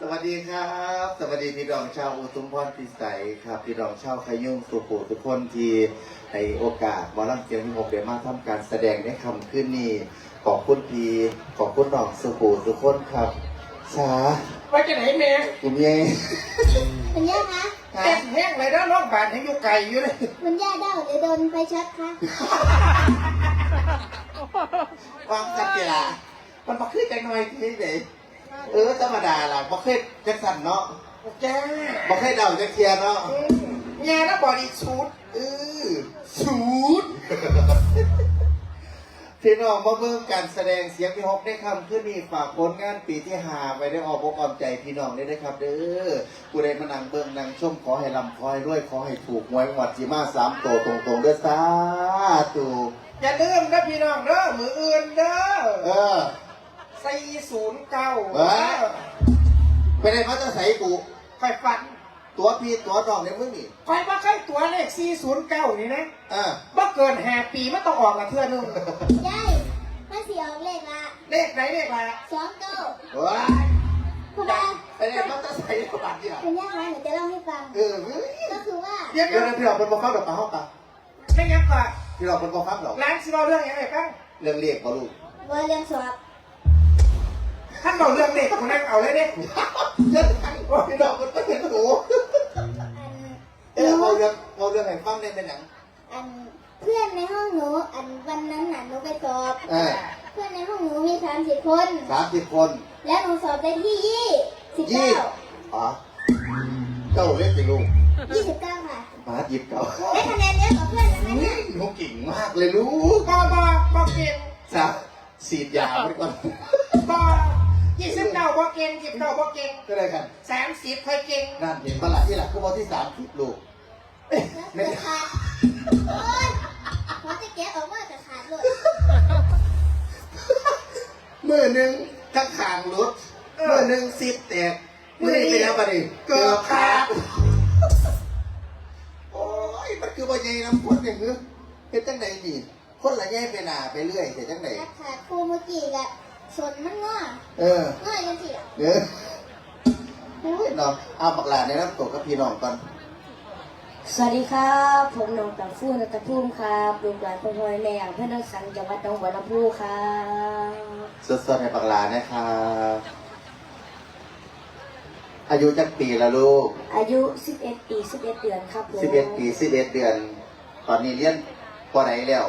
สวัสดีครับ สวัสดีพี่น้องชาวอุทุมพรพิสัยครับ พี่น้องชาวขยุ่งสุโขทุกคนที่ในโอกาสวอลลัมเจียงที่หกได้มาทำการแสดงในคำขึ้นนี้ขอบคุณพี่ขอบคุณน้องสุโขทุกคนครับสาว่าจะไหนแม่คุณเย่คุณย่าคะเต้นแห้งเลยนะน้องบาทให้อยู่ไกลอยู่เลยคุณย่าเด้าหรือโดนไฟช็อตคะความสักเวลา มันมาขึ้นจังหน่อยที่ไหนเออธรรมดาล่ะบ่เคยจังสันเนาะจ้าบ่เคยเดาจังเทียเนาะงานแล้วบอดี้สูทเออสูดพี่น้องมาเบิ่งการแสดงเสียงพี่ฮกได้คำขึ้นนี่ฝากผลงานปีที่หาไว้ได้ออกอกออมใจพี่น้องได้นะครับ เด้อผู้ใดมานั่งเบิ่งนั่งชมขอให้ลำขอให้รวยขอให้ถูกหวยหวัดสีมาสามโตวตรงๆเด้อสาธุอย่าลืมนะพี่น้องเด้อมืออื่นเด้อเออ สี่ศูนย์เก้าเอ้ย ไปได้มาจะใส่กู ไฟฟันตัวพี่ตัวน้องในมึงนี่ไฟว่าใครตัวเลขสี่ศูนย์เก้านี่นะเออบ่เกินแห่ปีมันต้องออกละเทื่อนึงยายมาเสียออกเลขละเลขไหนเลขอะไรสองเก้าว้ายคุณย่าไปได้มาจะใส่กระบาดเนี่ยคุณย่าคะหนูจะเล่าให้ฟัง เออเฮ้ยก็คือว่าเดี๋ยวเดี๋ยวนะพี่น้องเป็นบ่ฟังดอกปลาห้องปลาไม่งั้นก่อนพี่น้องเป็นบ่ฟังดอกร้านสิเราเรื่องยังไงบ้างเรื่องเรียกบ่ลูกว่าเรื่องสอบ ท่านบอกเรื่องเด็กคนนั้นเอาเลยเด็กเรื่องไอ้ว่าพี่น้องมันก็เห็นหูอันเออเอาเรื่องเอาเรื่องให้ฟังได้เป็นหนังอันเพื่อนในห้องหนูอันวันนั้นน่ะหนูไปสอบเออเพื่อนในห้องหนูมีสามสิบคนสามสิบคน แล้วหนูสอบได้ที่ยี่สิบยี่เก้าอ๋อเก้าเล่นสิลูกยี่สิบเก้าค่ะมาหยิบเก้าได้คะแนนเยอะกว่าเพื่อนนะคะเฮ้เนี่ยยหนูเก่งมากเลยลูกบอบอบอเก่งสาสีดยาไปก่อนบอ ยี่สิบเก้าบอเก่งยี่สิบเก้าบอเก่งก็ได้กันสามสิบเคยเก่งนั่นเห็นปะละที่หลักคือวันที่สามสิบลูกแล้วเกิดขาดโอ๊ยหัวจะแกะออกมาจะขาดเลยมือหนึ่งข้างขางรถมือหนึ่งสิบแตกมือนี้เป็นยังไงดิเกือบขาดโอ้ยมันคือว่าใหญ่น้ำพ่นอย่างเงี้ยเป็นจังไหนนี่คนละแย่ไปหนาไปเรื่อยแต่จังไหนแล้วขาดครูเมื่อกี้กะ สนมันง้อเออง้อยังสิเด้อโอ้ยน้องเอาบักหลาในน้ำตกกับพี่น้องก่อนสวัสดีครับ ผมหนองตังฟูนัตภูมิครับลูกหลานพ่อพ่อแม่อย่างเพื่อนนักสังจังหวัดหนองบัวลำพูครับสดๆให้บักหลานะครับอายุจักปีละลูก อายุ 11 ปี 11 เดือนครับผมสิบเอ็ดปีสิบเอ็ดเดือน ตอนนี้เรียนปไหนแล้ว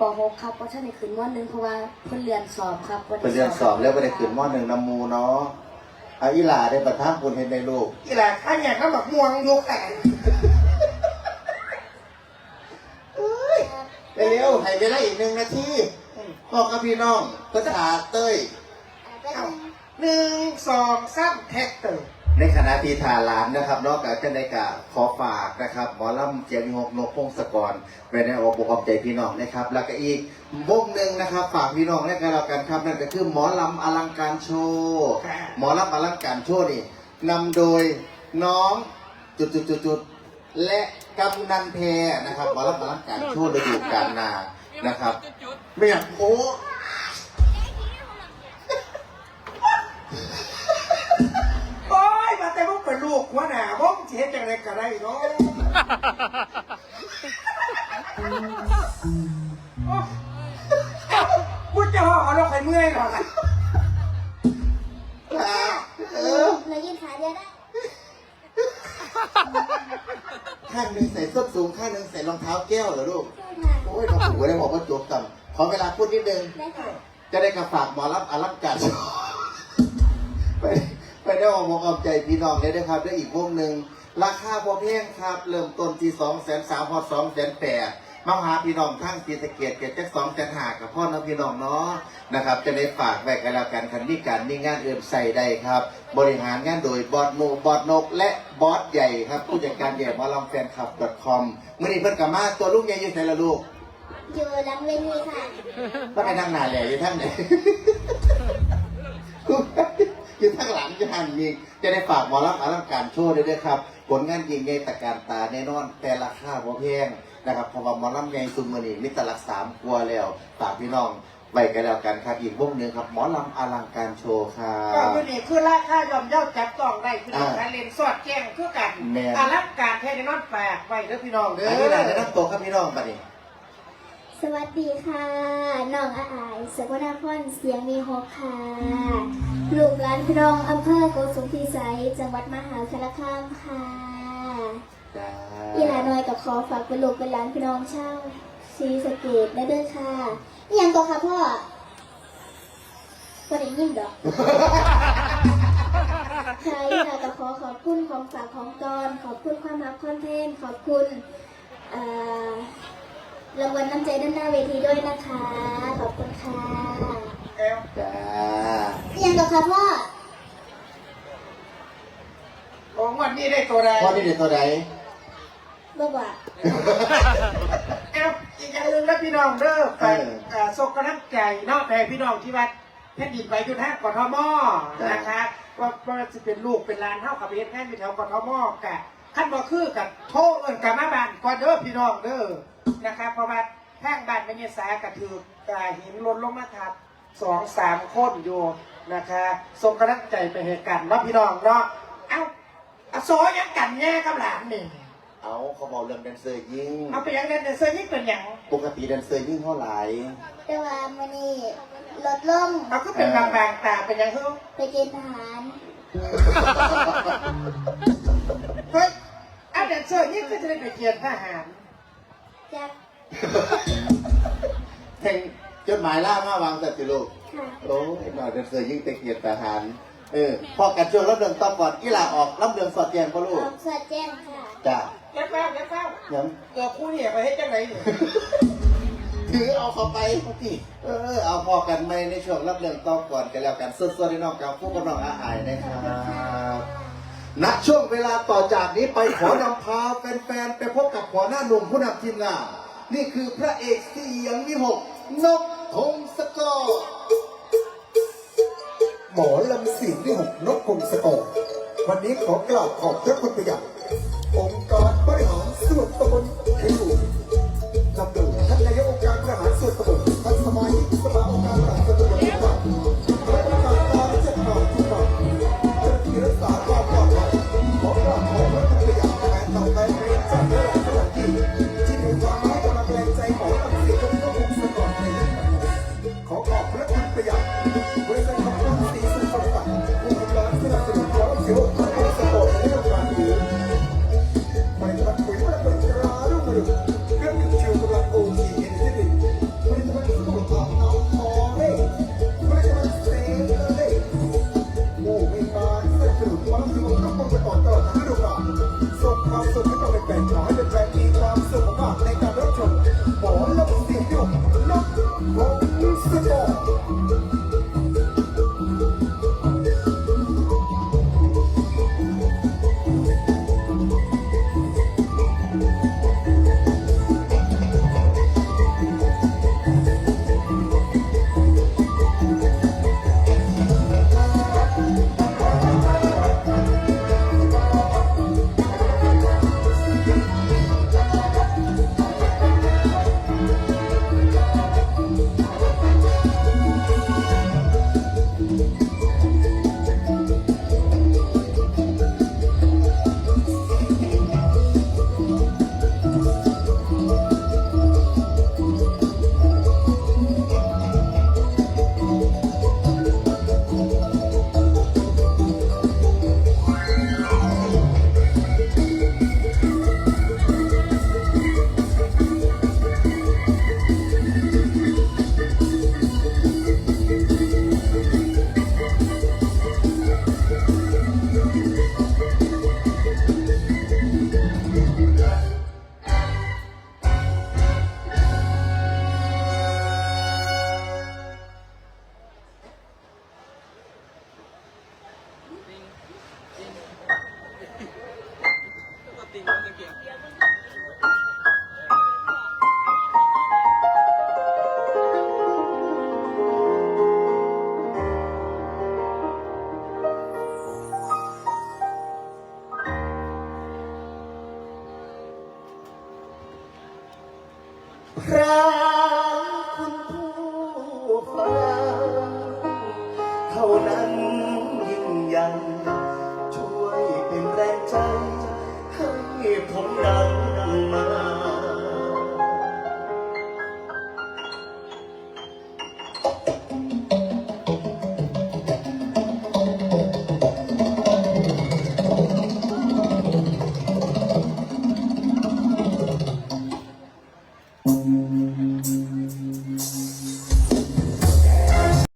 ป .6 ครับเพราะท่านในคืนวันหนึงเพราะว่าเพิ่นเรียนสอบครับบ่ได้ไปเรียนสอบแล้วไปได้ขึ้นมหนึ่งน้ำมูเนาะเอาอีหลาได้ประทับคุณเห็นในลูกอีหล่ะข้าอยากน้ำบักม่วงอยู่แขนเร็วๆให้เวลาอีกหนึ่งนาทีพ่อกับพี่น้องก็ถาเต้ยเป็นหนึ่งสองสามแท็กเตอร์ ในคณะทีทาหลานนะครับนอกจากจะได้กะขอฝากนะครับหมอลำเจียงหกนกพงศกรไปในอกบความใจพี่น้องนะครับ แล้วก็อีกวงหนึ่งนะครับ ฝากพี่น้องและกันแล้วกันครับนั่นก็คือหมอลำอลังการโชว์หมอลำอลังการโชว์นี่นำโดยน้องจุดจุดจุดจุดๆและกำนันเพนะครับหมอลำอลังการโชว์ฤดูกาลนานะครับไม่อยากโอ้ ลูกหัวหน้าพวกเจ็ดจังไรก็ได้เนาะโอ้พูดจะห่อเราใครเมื่อยหรอกครับเออหนูยืนขาเดียวได้ข้างหนึ่งใส่ส้นสูงข้างหนึ่งใส่รองเท้าแก้วเหรอลูกใช่ค่ะโอ้ยน้องหูได้บอกว่าจบต่ำขอเวลาพูดนิดนึง ได้ค่ะ จะได้กระฝากหมอรับอารัมการไป ไปได้ออกบอกเอาใจพี่น้องได้นะครับได้อีกวงหนึ่งราคาพอเพียงครับ เริ่มต้นที่สองแสนสามพอสองแสนแปดมาหาพี่น้องทั้งตีตะเกียบเกียรติจักสองแสนหากับพ่อน้องพี่น้องเนาะนะครับ จะได้ฝากไว้กันแล้วกันคันนี้การนี่งานเอื่นใส่ได้ครับ บริหารงานโดยบอสโนบอสนก และบอสใหญ่ครับ ผู้จัดการใหญ่หมอลำแฟนคลับ .com มื่อนี้เพิ่นกลับมาตัวลูกใหญ่อยู่ไหนละลูกอยู่หลังเวทีค่ะก็ไปนั่งหนาแหล่อยู่ทั้งไหน อยู่ทั้งหลังอยู่หันมีจะได้ฝากหมอรับอารังการโชว์ด้วยด้วยครับผลงานยิงใหญ่ตะการตาแน่นอน แต่ราคาพอแพงนะครับเพราะว่าหมอลำใหญ่ซุมมือนี่มิตรลักสามกลัวแล้วฝากพี่น้องไว้กันแล้วกันครับอีกวงหนึ่งครับหมอลำอลังการโชว์ครัก็บ คือนี่คือราคายอมเย่าจับต้องได้พี่น้องอ่าการเล่นสอดแจ้งคือกันแม่นอลังการแท้ในนอนแปลกไว้เด้อพี่น้องเด้ออันนี้เราได้นับตัวครับพี่น้องปะนี่ สวัสดีค่ะน้องอาอายสกลนครเสียงมีฮกค่ะลูกหลานพี่น้องอำเภอโกสุมพิสัยจังหวัดมหาสารคามค่ะจ้าอีหลาน้อยกับขอฝากเป็นลูกเป็นหลานพี่น้องเช่าวซีสะเกตและเด้อค่ะนี่ยังตัวค่ะพ่อวันนี้ยิ้มดอกใช่ค่ะก็ขอขอบคุณของฝากของตอน ขอบคุณความรักคอนเทนต์ขอบคุณเอ่อ รางวัลน้ำใจด้านหน้าเวทีด้วยนะคะ ขอบคุณค่ะเอ้าจ้านี่ยังตัวค่ะพ่อของวันนี้ได้ตัวใดพ่อนี่เด็ดตัวไหนบ่บ่าเอ้าอีกอย่างหนึ่งแล้วพี่น้องเด้อไปเอ่อส่งกำลังใจเนอกแผ่พี่น้องที่วัดแผ่นดินไหวอยู่ทางกทมนะคะว่าว่าจะเป็นลูกเป็นหลานเท่ากับเฮ็ดงานอยู่แถวกทมกะขั้นบ่คือกับโทรเอิ้นกลับมาบ้านก่อนเด้อพี่น้องเด้อ นะคะเพราะว่าทางบ้านไม่เนี่ยสากระถือกาหินหล่นลงมาทับสองสามคนอยู่นะคะส่งกำลังใจไปให้กันเนาะพี่น้องเนาะเอ้าอะโซยังกันแง่กับหลานนี่เอาเขาบอกเรื่องแดนเซอร์ยิงเอาไปยังเล่นแต่เสื้อนี่เป็นหยังปกติแดนเซอร์ยิงเท่าไหร่แต่ว่ามื้อนี้ลดลงเอาก็เป็นบางบางๆตาเป็นหยังเฮ้ยไปเกณฑ์ทหารเฮ้ยเอาแดนเซอร์นี่ก็จะได้ไปเกียนทหาร จากแทงจดหมายล่ามาวางแต่ติลูก ค่ะโอ้ยหน่อยแดนเซอร์ยิงตะเกียบทหาร เออ พอกันช่วงรับเดืองต้องก่อนอีหลาออกรับเดืองสอดแจงพ่อลูอกอกสอดแจ้งค่ะ จ้าแก้วแก้วแก้วแก้วยังตัวคู่นี่ไปให้จังไหนนี่ถือเอาเข้าไปพี่เออ เอาพอกันไหมในช่วงรับเรื่องต้องก่อนกันแล้วกันส่วนๆในน้องกับพวกน้องอาอายนะครับ ณช่วงเวลาต่อจากนี้ไปขอนำพาแฟนๆ ไปพบกับหัวหน้าหนุ่มผู้นำทีมงาน นี่คือพระเอกเสียงวิหก นกพงศกรหมอลำเสียงที่หกนกพงศกรวันนี้ขอกราบขอบพระคุณไปยังองค์การบริหารส่วนตำบล Break คระ